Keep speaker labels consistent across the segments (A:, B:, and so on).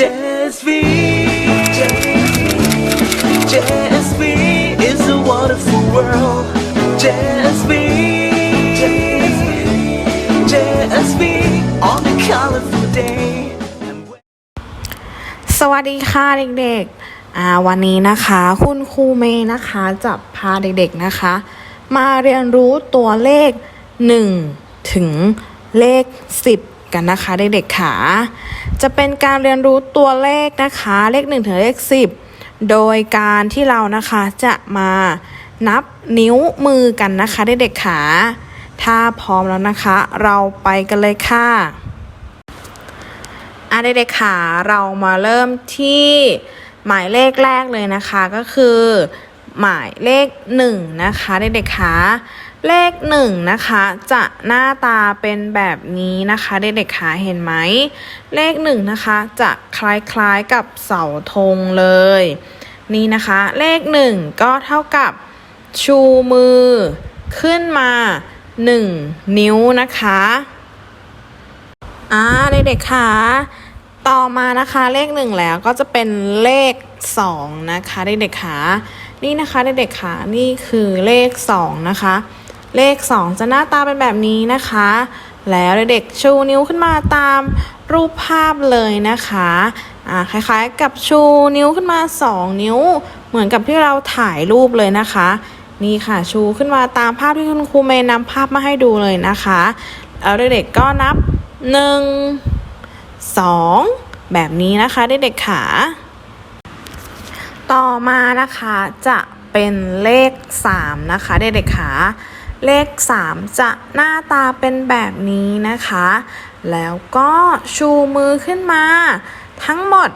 A: JSV JSV is a wonderful world JSV JSV on a colorful day
B: สวัสดีค่ะเด็กๆวันนี้นะคะคุณครูเมย์นะคะจะพาเด็กๆนะคะ มาเรียนรู้ตัวเลข 1 ถึงเลข 10 กันนะคะเด็กๆค่ะจะเป็นการเรียนรู้ตัวเลขนะคะ เลข1ถึงเลข10 โดยการที่เรานะคะจะมานับนิ้วมือกันนะคะเด็กๆค่ะถ้าพร้อมแล้วนะคะ เราไปกันเลยค่ะอะเด็กๆค่ะเรามาเริ่มที่หมายเลขแรกเลยนะคะก็คือ หมายเลขหนึ่งนะคะเด็กๆค่ะ เลขหนึ่งนะคะจะหน้าตาเป็นแบบนี้นะคะเด็กๆคะเห็นไหม เลขหนึ่งนะคะจะคล้ายๆกับเสาธงเลย นี่นะคะเลขหนึ่งก็เท่ากับชูมือขึ้นมาหนึ่งนิ้วนะคะอ่าเด็กๆคะต่อมานะคะเลขหนึ่งแล้วก็จะเป็นเลขสองนะคะเด็กๆคะนี่นะคะเด็กๆคะนี่คือเลขสองนะคะ เลขสองจะหน้าตาเป็นแบบนี้นะคะ แล้วเด็กๆชูนิ้วขึ้นมาตามรูปภาพเลยนะคะอ่าคล้ายๆกับชูนิ้วขึ้นมาสองนิ้ว เหมือนกับที่เราถ่ายรูปเลยนะคะ นี่ค่ะชูขึ้นมาตามภาพที่คุณครูเมย์นำภาพมาให้ดูเลยนะคะแล้วเด็กๆก็นับหนึ่งสองแบบนี้นะคะเด็กๆขาต่อมานะคะจะเป็นเลข 3 นะคะเด็กๆขา เลข 3 จะหน้าตาเป็นแบบนี้นะคะ แล้วก็ชูมือขึ้นมา ทั้งหมด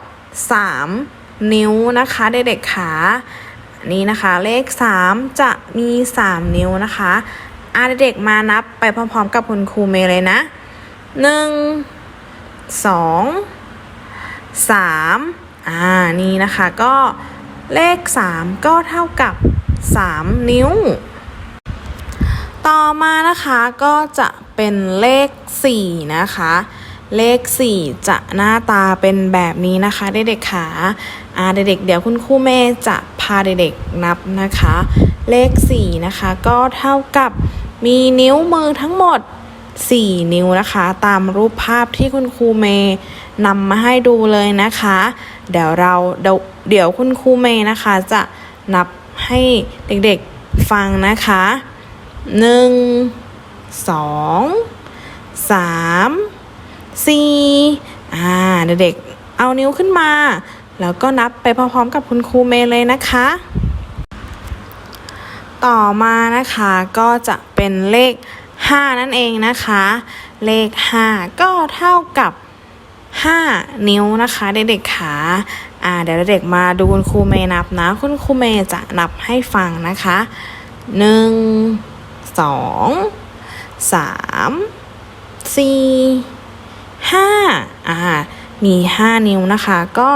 B: 3 นิ้วนะคะเด็กๆขานี่นะคะ เลข 3 จะมี 3 นิ้วนะคะอาเด็กๆมานับไปพร้อมๆ กับคุณครูเมย์เลยนะหนึ่งสองสามอ่านี่นะคะก็เลขสามก็เท่ากับสามนิ้ว ต่อมานะคะก็จะเป็นเลขสี่นะคะ เลขสี่จะหน้าตาเป็นแบบนี้นะคะเด็กๆขาอ่าเด็กๆเดี๋ยวคุณครูเมย์จะพาเด็กๆนับนะคะ เลขสี่นะคะ ก็เท่ากับมีนิ้วมือทั้งหมด 4 นิ้วนะคะ ตามรูปภาพที่คุณครูเมย์นำมาให้ดูเลยนะคะ เดี๋ยวเราเดี๋ยวคุณครูเมย์นะคะจะนับให้เด็กๆฟังนะคะ 1 2 3 4อ่าเด็กๆเอานิ้วขึ้นมา แล้วก็นับไปพร้อมๆกับคุณครูเมย์เลยนะคะ ต่อมานะคะก็จะเป็นเลข 5 นั่นเองนะคะ เลข 5 ก็เท่ากับ 5 นิ้วนะคะเด็กๆขาอ่าเดี๋ยวเด็กๆมาดูคุณครูเมย์นับนะ คุณครูเมย์จะนับให้ฟังนะคะ 1 2 3 4 5อ่ามี5นิ้วนะคะ ก็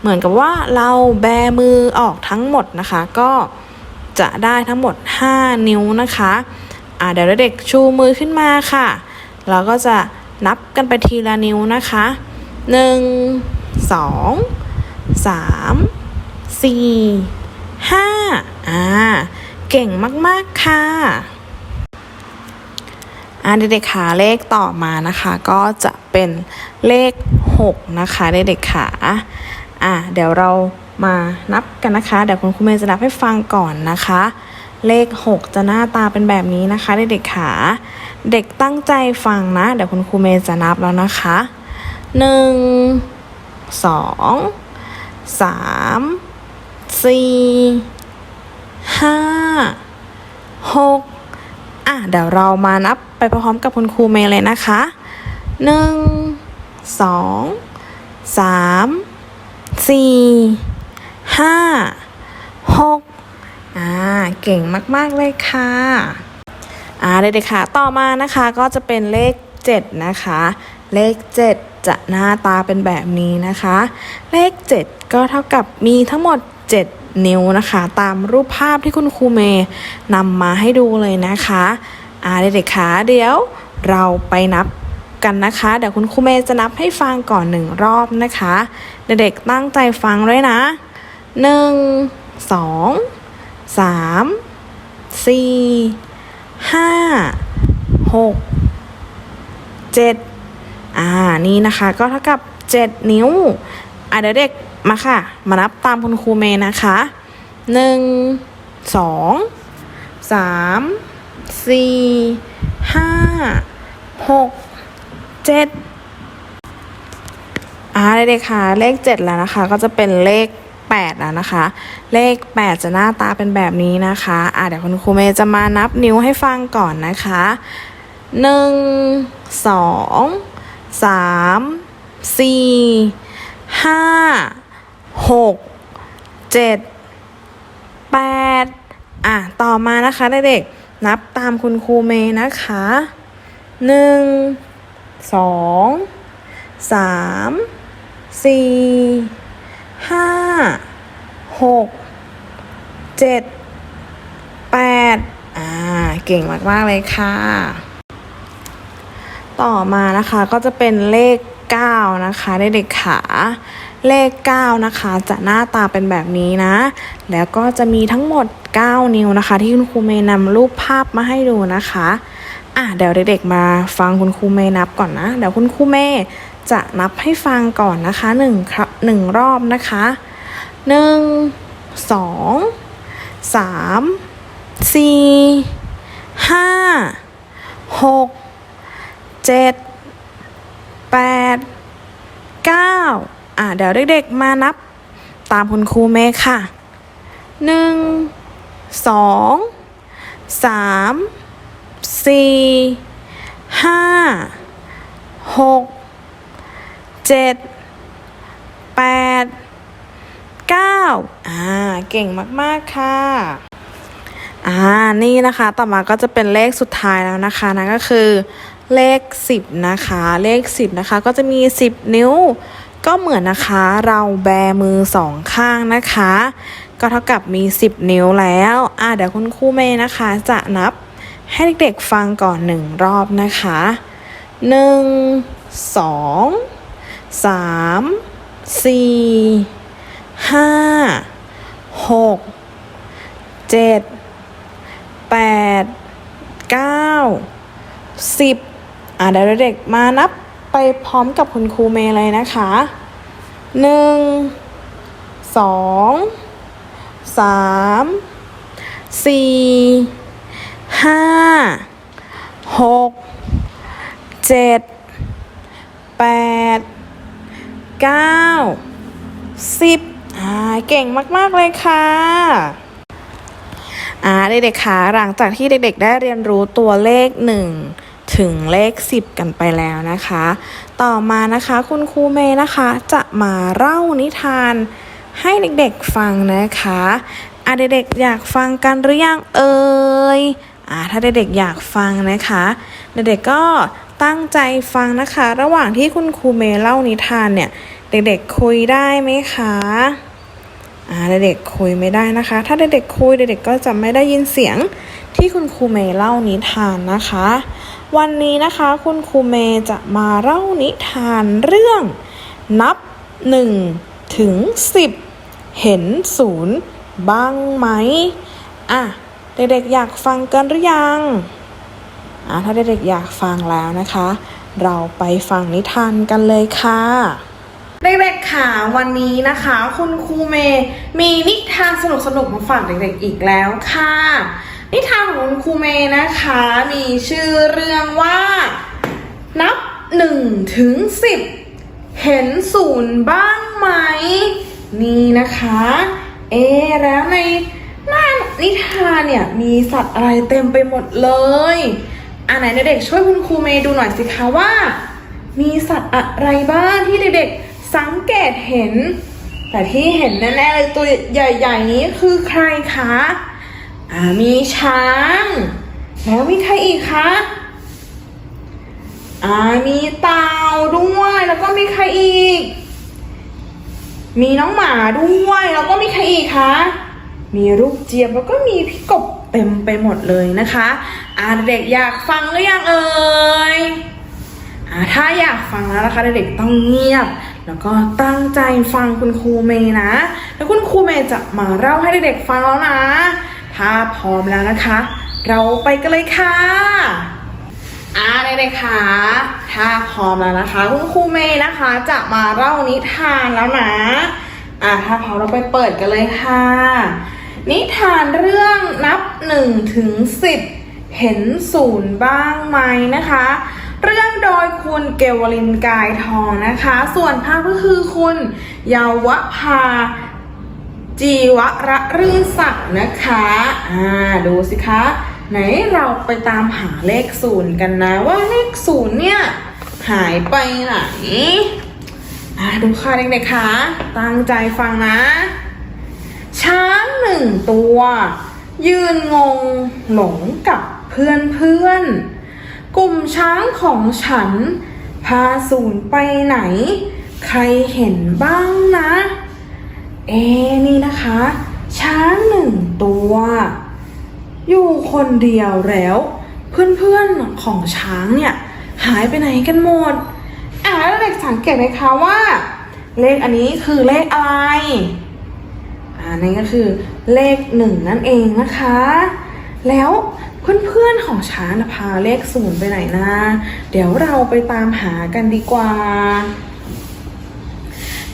B: เหมือนกับว่าเราแบมือออกทั้งหมดนะคะ ก็จะได้ทั้งหมด 5 นิ้วนะคะอ่าเดี๋ยวเด็กชูมือขึ้นมาค่ะ เราก็จะนับกันไปทีละนิ้วนะคะหนึ่งสองสามสี่ห้าอ่า เก่งมาก ๆ ค่ะ อ่าเด็กๆขาเลขต่อมานะคะ ก็จะเป็นเลข 6 นะคะเด็กๆขาอ่าเดี๋ยวเรามานับกันนะคะ เดี๋ยวคุณครูเมย์จะนับให้ฟังก่อนนะคะ เลข 6 จะหน้าตาเป็นแบบนี้นะคะเด็กๆขาเด็กตั้งใจฟังนะ เดี๋ยวคุณครูเมย์จะนับแล้วนะคะ 1 2 3 4 5 6 อะเดี๋ยวเรามานับไปพร้อมกับคุณครูเมย์เลยนะคะ1 2 3 4 5 6อ่าเก่งมาก ๆ เลยค่ะอ่าเด็กๆค่ะ ต่อมานะคะก็จะเป็นเลข 7 นะคะ เลข 7 จะหน้าตาเป็นแบบนี้นะคะ เลข 7 ก็เท่ากับมีทั้งหมด 7 นิ้วนะคะ ตามรูปภาพที่คุณครูเมย์นำมาให้ดูเลยนะคะอ่าเด็กๆคะเดี๋ยวเราไปนับกันนะคะ เดี๋ยวคุณครูเมย์จะนับให้ฟังก่อนหนึ่งรอบนะคะ เด็กๆตั้งใจฟังด้วยนะหนึ่งสองสามสี่ห้าหกเจ็ดอ่า นี่นะคะ ก็เท่ากับเจ็ดนิ้ว อะเดี๋ยวเด็ก มาค่ะ มานับตามคุณครูเมย์นะคะหนึ่งสองสามสี่ห้าหกเจ็ดอ่าเด็กๆค่ะ เลขเจ็ดแล้วนะคะ ก็จะเป็นเลขแปดแล้วนะคะ เลขแปดจะหน้าตาเป็นแบบนี้นะคะอ่าเดี๋ยวคุณครูเมย์จะมานับนิ้วให้ฟังก่อนนะคะหนึ่งสองสามสี่ หกเจ็ดแปดอะ ต่อมานะคะเด็กๆนับตามคุณครูเมย์นะคะหนึ่งสองสามสี่ห้าหกเจ็ดแปดอ่า เก่งมากๆเลยค่ะ ต่อมานะคะก็จะเป็นเลข 9 นะคะเด็กๆขา เลข 9 นะคะ จะหน้าตาเป็นแบบนี้นะ แล้วก็จะมีทั้งหมด 9 นิ้วนะคะ ที่คุณครูเมย์นำรูปภาพมาให้ดูนะคะอะเดี๋ยวเด็กๆมาฟังคุณครูเมย์นับก่อนนะ เดี๋ยวคุณครูเมย์จะนับให้ฟังก่อนนะคะหนึ่งครับหนึ่งรอบนะคะหนึ่งสองสามสี่ห้าหกเจ็ดแปด อะเดี๋ยวเด็กๆมานับตามคุณครูเมย์ค่ะหนึ่งสองสามสี่ห้าหกเจ็ดแปดเก้าอ่า เก่งมาก ๆ ค่ะ อ่า นี่นะคะ ต่อมาก็จะเป็นเลขสุดท้ายแล้วนะคะ นั่นก็คือเลข10นะคะ เลข10นะคะ ก็จะมี10นิ้ว ก็เหมือนนะคะเราแบมือสองข้างนะคะ ก็เท่ากับมี 10 นิ้วแล้วอ่าเดี๋ยวคุณครูเมย์นะคะ จะนับให้เด็กๆฟังก่อนหนึ่งรอบนะคะหนึ่งสองสามสี่ห้าหกเจ็ดแปดเก้าสิบอะเดี๋ยวเด็กๆมานับ ไปพร้อมกับคุณครูเมย์เลยนะคะหนึ่งสองสามสี่ห้าหกเจ็ดแปดเก้าสิบอ่าเก่งมาก ๆ เลยค่ะอ่าเด็กๆคะหลังจากที่เด็ก ๆ ได้เรียนรู้ตัวเลข 1 ถึงเลข 10 กันไปแล้วนะคะ ต่อมานะคะคุณครูเมย์นะคะจะมาเล่านิทานให้เด็กๆฟังนะคะอ่าเด็กๆอยากฟังกันหรือยังเอ่ยอ่าถ้าเด็กๆอยากฟังนะคะ เด็กๆก็ตั้งใจฟังนะคะ ระหว่างที่คุณครูเมย์เล่านิทานเนี่ย เด็กๆคุยได้ไหมคะอ่าเด็กๆคุยไม่ได้นะคะ ถ้าเด็กๆคุยเด็กๆก็จะไม่ได้ยินเสียงที่คุณครูเมย์เล่านิทานนะคะ วันนี้นะคะคุณครูเมย์จะมาเล่านิทานเรื่อง นับหนึ่งถึงสิบเห็นศูนย์บ้างไหมอะเด็กๆอยากฟังกันหรือยังอะถ้าเด็กๆอยากฟังแล้วนะคะ เราไปฟังนิทานกันเลยค่ะเด็กๆค่ะวันนี้นะคะ คุณครูเมย์มีนิทานสนุกๆมาฝากเด็กๆอีกแล้วค่ะ นิทานของคุณครูเมย์นะคะ มีชื่อเรื่องว่า นับหนึ่งถึงสิบเห็นศูนย์บ้างไหม นี่นะคะ เอ แล้วในหน้านิทานเนี่ยมีสัตว์อะไรเต็มไปหมดเลยอะไหนเด็กๆช่วยคุณครูเมย์ดูหน่อยสิคะว่า มีสัตว์อะไรบ้างที่เด็กๆสังเกตเห็น แต่ที่เห็นแน่ๆเลยตัวใหญ่ ๆ นี้คือใครคะ อ่ามีช้าง แล้วมีใครอีกคะอ่ามีเต่าด้วยแล้วก็มีใครอีก มีน้องหมาด้วยแล้วก็มีใครอีกคะมีลูกเจี๊ยบแล้วก็มีพี่กบเต็มไปหมดเลยนะคะอ่าเด็กอยากฟังหรือยังเอ่ยอ่าถ้าอยากฟังแล้วนะคะเด็กต้องเงียบ แล้วก็ตั้งใจฟังคุณครูเมย์นะ แล้วคุณครูเมย์จะมาเล่าให้เด็กๆฟังแล้วนะ ถ้าพร้อมแล้วนะคะ เราไปกันเลยค่ะอ่าเด็กๆคะถ้าพร้อมแล้วนะคะคุณครูเมย์นะคะ จะมาเล่านิทานแล้วนะอ่าถ้าพร้อมเราไปเปิดกันเลยค่ะ นิทานเรื่องนับหนึ่งถึงสิบเห็นศูนย์บ้างไหมนะคะ เรื่องโดยคุณเกวลินกายทองนะคะ ส่วนภาพก็คือคุณเยาวภา จีวระรื่นศักดิ์นะคะ อ่า ดูสิคะ ไหนเราไปตามหาเลขศูนย์กันนะว่าเลขศูนย์เนี่ย หายไปไหน อ่า ดูค่ะเด็กๆคะ ตั้งใจฟังนะ ช้างหนึ่งตัว ยืนงงหลงกับเพื่อนเพื่อนๆกลุ่มช้างของฉัน พาศูนย์ไปไหน ใครเห็นบ้างนะ เอ๊นี่นะคะ ช้างหนึ่งตัว อยู่คนเดียวแล้ว เพื่อนๆของช้างเนี่ย หายไปไหนกันหมดอ่าแล้วเด็กสังเกตไหมคะว่า เลขอันนี้คือเลขอะไรอ่านั่นก็คือเลขหนึ่งนั่นเองนะคะ แล้วเพื่อนๆของช้างพาเลขศูนย์ไปไหนนะ เดี๋ยวเราไปตามหากันดีกว่า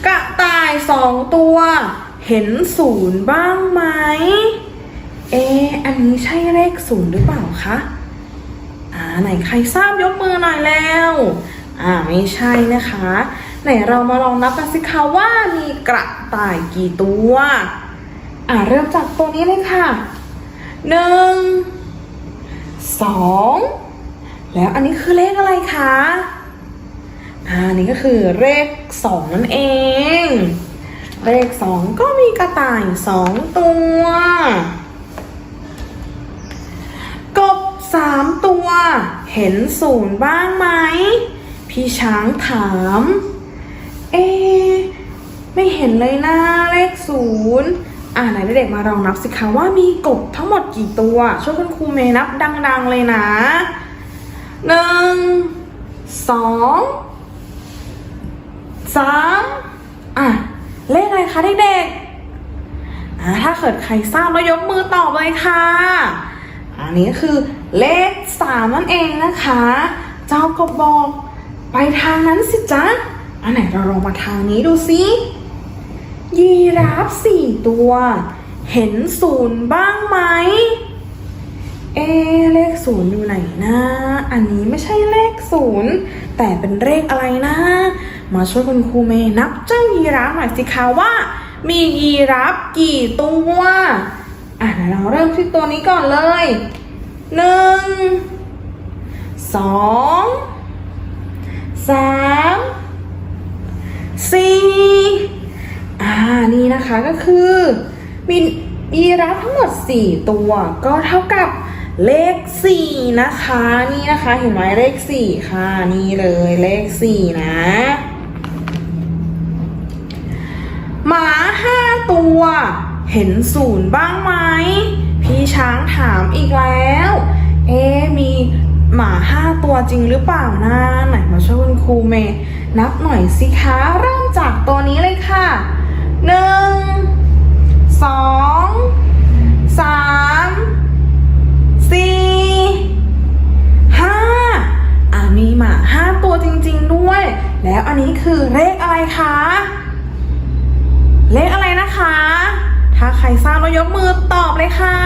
B: กระต่ายสองตัว เห็นศูนย์บ้างไหม เอะอันนี้ใช่เลขศูนย์หรือเปล่าคะ อ่า ไหนใครทราบยกมือหน่อยแล้ว อ่า ไม่ใช่นะคะ ไหนเรามาลองนับกันสิคะว่ามีกระต่ายกี่ตัว อ่า เริ่มจากตัวนี้เลยค่ะ หนึ่ง สอง แล้วอันนี้คือเลขอะไรคะ อ่านี่ก็คือเลขสองนั่นเอง เลขสองก็มีกระต่ายสองตัว กบสามตัว เห็นศูนย์บ้างไหม พี่ช้างถาม เอะไม่เห็นเลยนะเลขศูนย์อ่าไหนเด็กๆมาลองนับสิคะว่ามีกบทั้งหมดกี่ตัว ช่วยคุณครูเมย์นับดัง ๆ เลยนะหนึ่งสอง สามอะ เลขอะไรคะเด็กๆอ่าถ้าเกิดใครทราบแล้วยกมือตอบเลยค่ะ อันนี้คือเลขสามนั่นเองนะคะ เจ้าก็บอกไปทางนั้นสิจ๊ะ อันไหนเราลองมาทางนี้ดูสิยีราฟสี่ตัว เห็นศูนย์บ้างไหม เอเลขศูนย์อยู่ไหนนะ อันนี้ไม่ใช่เลขศูนย์แต่เป็นเลขอะไรนะ มาช่วยคุณครูเมย์นับเจ้ายีราฟหน่อยสิคะว่า มียีราฟกี่ตัวอะเดี๋ยวเราเริ่มที่ตัวนี้ก่อนเลยหนึ่งสองสามสี่อ่านี่นะคะก็คือมียีราฟทั้งหมด4ตัว ก็เท่ากับเลข4นะคะ นี่นะคะ เห็นไหมเลข4ค่ะ นี่เลยเลข4นะ หมาห้าตัว เห็นศูนย์บ้างไหม พี่ช้างถามอีกแล้ว เอ๊มีหมาห้าตัวจริงหรือเปล่านะไหนมาช่วยคุณครูเมย์นับหน่อยสิคะเริ่มจากตัวนี้เลยค่ะหนึ่งสองสามสี่ห้าอ่ามีหมาห้าตัวจริง ๆ ด้วย แล้วอันนี้คือเลขอะไรคะ เลขอะไรนะคะ ถ้าใครทราบแล้วยกมือตอบเลยค่ะ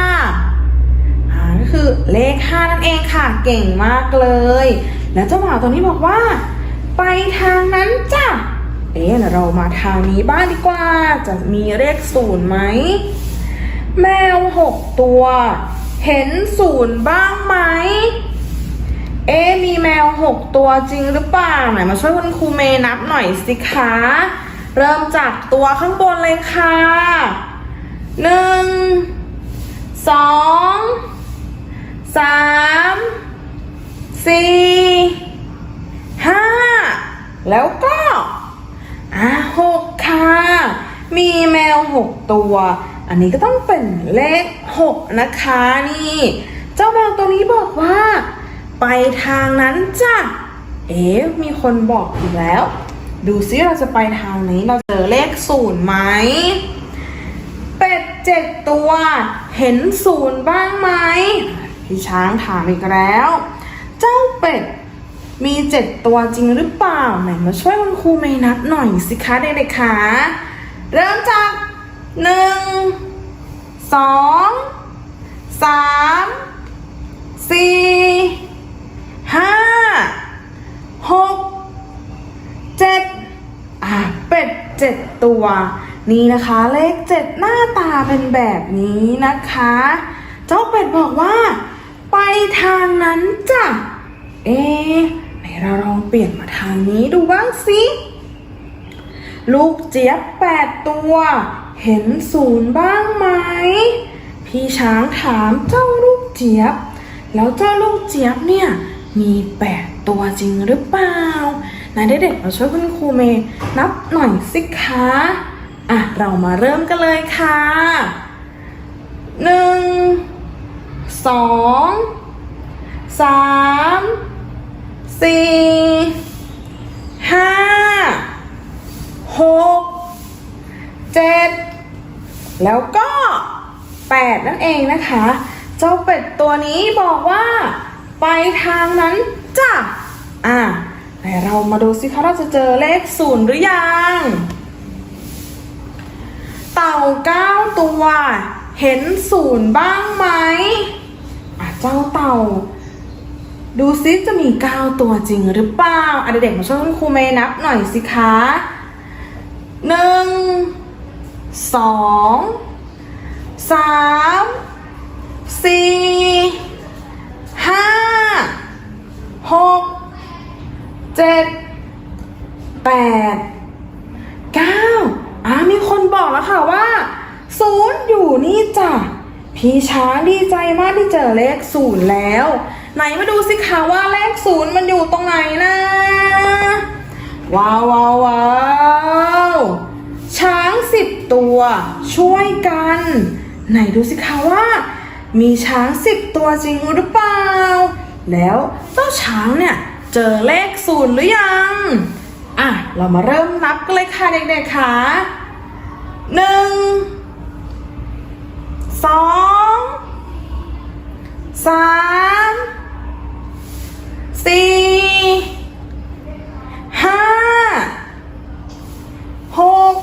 B: อ่าก็คือเลข5นั่นเองค่ะ เก่งมากเลย แล้วเจ้าหมาตัวนี้บอกว่า ไปทางนั้นจ้ะเอ๊ะเดี๋ยวเรามาทางนี้บ้างดีกว่า จะมีเลขศูนย์ไหม แมวหกตัว เห็นศูนย์บ้างไหม เอ๊มีแมวหกตัวจริงหรือเปล่า ไหนมาช่วยคุณครูเมย์นับหน่อยสิคะ เริ่มจากตัวข้างบนเลยค่ะหนึ่งสองสามสี่ห้าแล้วก็อะหกค่ะ มีแมวหกตัว อันนี้ก็ต้องเป็นเลขหกนะคะนี่ เจ้าแมวตัวนี้บอกว่า ไปทางนั้นจ้ะ เอ๊ะมีคนบอกอีกแล้ว ดูซิเราจะไปทางนี้เราเจอเลขศูนย์ไหมเป็ดเจ็ดตัว เห็นศูนย์บ้างไหมพี่ช้างถามอีกแล้ว เจ้าเป็ดมีเจ็ดตัวจริงหรือเปล่าไหนมาช่วยคุณครูเมย์นับหน่อยสิคะเด็กๆคะเริ่มจากหนึ่งสองสามสี่ห้าหกเจ็ดอะเป็ดเจ็ด ตัว นี่นะคะเลขเจ็ดหน้าตาเป็นแบบนี้นะคะ เจ้าเป็ดบอกว่า ไปทางนั้นจ้ะ เอ๊ไหนเราลองเปลี่ยนมาทางนี้ดูบ้างสิลูกเจี๊ยบแปดตัว เห็นศูนย์บ้างไหม พี่ช้างถามเจ้าลูกเจี๊ยบ แล้วเจ้าลูกเจี๊ยบเนี่ยมีแปดตัวจริงหรือเปล่า ไหนเด็กๆมาช่วยคุณครูเมย์นับหน่อยสิคะอะเรามาเริ่มกันเลยค่ะหนึ่งสองสามสี่ห้าหกเจ็ดแล้วก็แปดนั่นเองนะคะ เจ้าเป็ดตัวนี้บอกว่า ไปทางนั้นจ้ะอะ ไหนเรามาดูสิคะเราจะเจอเลขศูนย์หรือยัง เต่าเก้าตัวเห็นศูนย์บ้างไหมอะเจ้าเต่า ดูซิจะมีเก้าตัวจริงหรือเปล่าอะเด็กๆมาช่วยคุณครูเมย์นับหน่อยสิคะหนึ่งสองสามสี่ห้าหก เจ็ดแปดเก้าอ่ามีคนบอกแล้วค่ะว่าศูนย์อยู่นี่จ้ะพี่ช้างดีใจมากที่เจอเลขศูนย์แล้ว ไหนมาดูสิคะว่าเลขศูนย์มันอยู่ตรงไหนนะว้าวว้าวว้าวช้างสิบตัว ช่วยกัน ไหนดูสิคะว่า มีช้างสิบตัวจริงหรือเปล่า แล้วเจ้าช้างเนี่ย เจอเลขศูนย์หรือยัง อะ เรามาเริ่มนับกันเลยค่ะเด็กๆค่ะหนึ่งสองสามสี่ห้าหก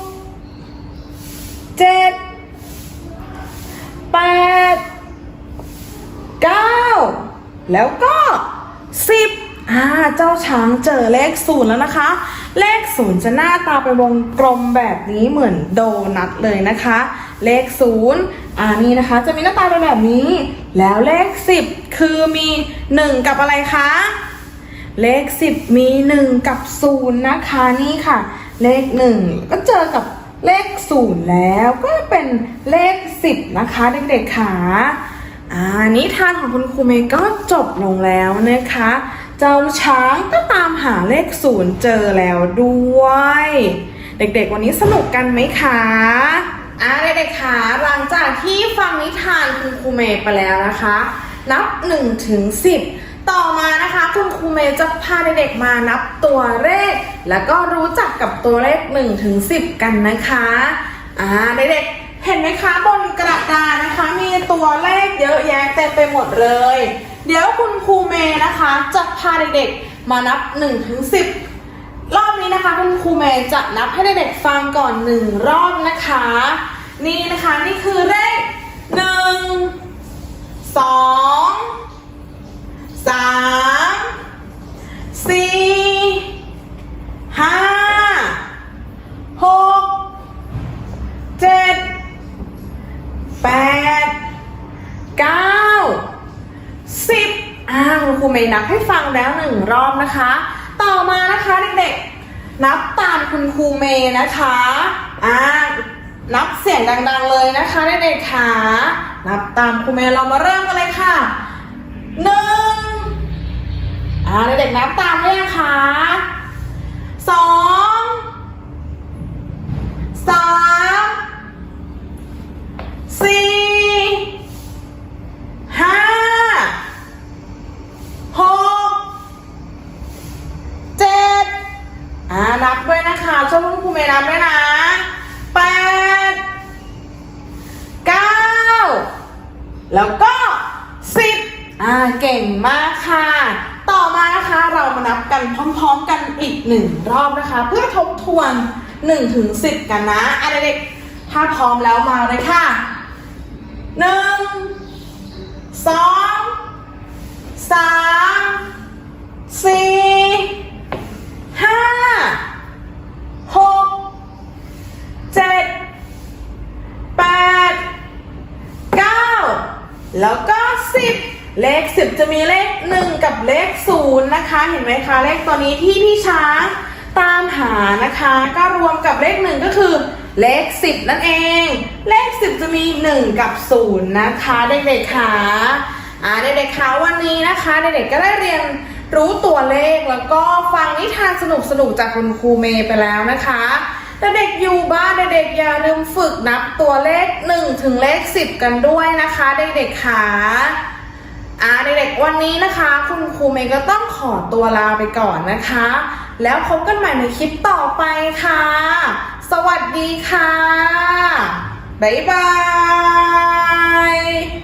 B: เจ็ดแปดเก้าแล้วก็สิบ อ่าเจ้าช้างเจอเลขศูนย์แล้วนะคะ เลขศูนย์จะหน้าตาเป็นวงกลมแบบนี้เหมือนโดนัทเลยนะคะ เลขศูนย์อ่านี่นะคะ จะมีหน้าตาเป็นแบบนี้ แล้วเลขสิบคือมีหนึ่งกับอะไรคะเลขสิบมีหนึ่งกับศูนย์นะคะนี่ค่ะ เลขหนึ่งก็เจอกับเลขศูนย์แล้วก็เป็นเลขสิบนะคะเด็กๆค่ะอ่านิทานของคุณครูเมย์ก็จบลงแล้วนะคะ เจ้าช้างก็ตามหาเลขศูนย์เจอแล้วด้วย เด็กๆวันนี้สนุกกันไหมคะอ่าเด็กๆคะหลังจากที่ฟังนิทานคุณครูเมย์ไปแล้วนะคะ นับ1ถึง10 ต่อมานะคะคุณครูเมย์จะพาเด็กๆมานับตัวเลข แล้วก็รู้จักกับตัวเลข1ถึง10 กันนะคะอ่าเด็กๆเห็นไหมคะบนกระดานนะคะ มีตัวเลขเยอะแยะเต็มไปหมดเลย เดี๋ยวคุณครูเมย์นะคะจะพาเด็กๆมานับ1ถึง10 รอบนี้นะคะ คุณครูเมย์จะนับให้เด็กๆฟังก่อนหนึ่งรอบนะคะ นี่นะคะนี่คือเลขหนึ่งสองสามสี่ห้าหกเจ็ดแปดเก้า อ่าคุณครูเมย์นับให้ฟังแล้วหนึ่งรอบนะคะ ต่อมานะคะเด็กๆ นับตามคุณครูเมย์นะคะอ่านับเสียงดัง ๆ เลยนะคะเด็กๆค่ะนับตามครูเมย์เรามาเริ่มกันเลยค่ะหนึ่งอ่าเด็กๆนับตามเลยนะคะสองสามสี่ หกเจ็ดอ่านับด้วยนะคะช่วยคุณครูเมย์นับด้วยนะแปดเก้าแล้วก็สิบอ่าเก่งมากค่ะ ต่อมานะคะเรามานับกันพร้อมๆกันอีกหนึ่งรอบนะคะ เพื่อทบทวนหนึ่งถึงสิบกันนะอะเด็กๆถ้าพร้อมแล้วมาเลยค่ะหนึ่งสอง สามสี่ห้าหกเจ็ดแปด9แล้วก็10เลข10จะมีเลข1กับเลข0นะคะ เห็นไหมคะ เลขตัวนี้ที่พี่ช้างตามหานะคะ ก็รวมกับเลข1ก็คือเลข10นั่นเอง เลข10จะมี1กับ0นะคะ เด็กๆค่ะ อ่าเด็กๆคะวันนี้นะคะเด็กๆก็ได้เรียนรู้ตัวเลขแล้วก็ฟังนิทานสนุกๆจากคุณครูเมย์ไปแล้วนะคะแต่เด็กอยู่บ้านเด็กๆอย่าลืมฝึกนับตัวเลข 1 ถึงเลข 10 กันด้วยนะคะเด็กๆค่ะอ่าเด็กๆวันนี้นะคะ คุณครูเมย์ก็ต้องขอตัวลาไปก่อนนะคะ แล้วพบกันใหม่ในคลิปต่อไปค่ะ สวัสดีค่ะ บ๊ายบาย